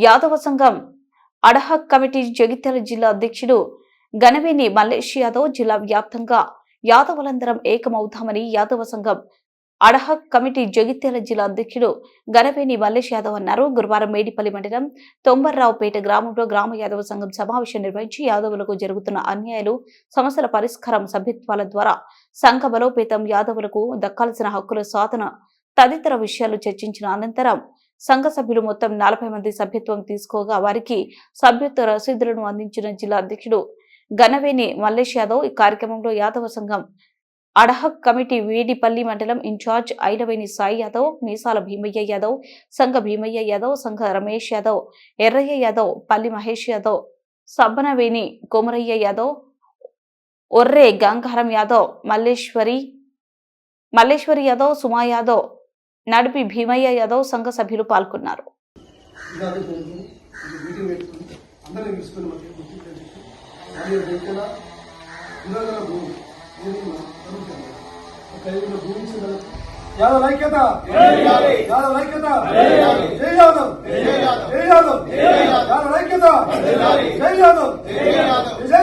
యాదవ సంఘం ad hoc committee Jagtial జిల్లా అధ్యక్షుడు గణవేని మల్లేష్ యాదవ్ జిల్లా వ్యాప్తంగా యాదవులందరం ఏకమవుతామని యాదవ సంఘం అడహక్ కమిటీ జగిత్యాల జిల్లా అధ్యక్షుడు గణవేని మల్లేష్ యాదవ్ అన్నారు. గురువారం మేడిపల్లి మండలం తొంబర్రావుపేట గ్రామంలో గ్రామ యాదవ సంఘం సమావేశం నిర్వహించి యాదవులకు జరుగుతున్న అన్యాయాలు సమస్యల పరిష్కారం సభ్యత్వాల ద్వారా సంఘ బలోపేతం యాదవులకు దక్కాల్సిన హక్కుల సాధన తదితర విషయాలు చర్చించిన అనంతరం సంఘ సభ్యులు మొత్తం నలభై మంది సభ్యత్వం తీసుకోగా వారికి సభ్యత్వ రసీదులను అందించిన జిల్లా అధ్యక్షుడు గణవేని మల్లేష్ యాదవ్ ఈ కార్యక్రమంలో యాదవ సంఘం అడహక్ కమిటీ వేడిపల్లి మండలం ఇన్ఛార్జ్ ఐలవేని సాయి యాదవ్ మీసాల భీమయ్య యాదవ్ సంఘ భీమయ్య యాదవ్ సంఘ రమేష్ యాదవ్ ఎర్రయ్య యాదవ్ పల్లి మహేష్ యాదవ్ సబ్బనవేణి కొమరయ్య యాదవ్ ఒర్రే గంగారం యాదవ్ మల్లేశ్వరి మల్లేశ్వరి యాదవ్ సుమా యాదవ్ నడిపి భీమయ్య యాదవ్ సంఘ సభ్యులు పాల్గొన్నారు. యాదవ్ ఐక్యత యాదవ్ ఐక్యత జై యాదవ్ జై యాదవ్. యాదవ్ జై యాదవ్ జై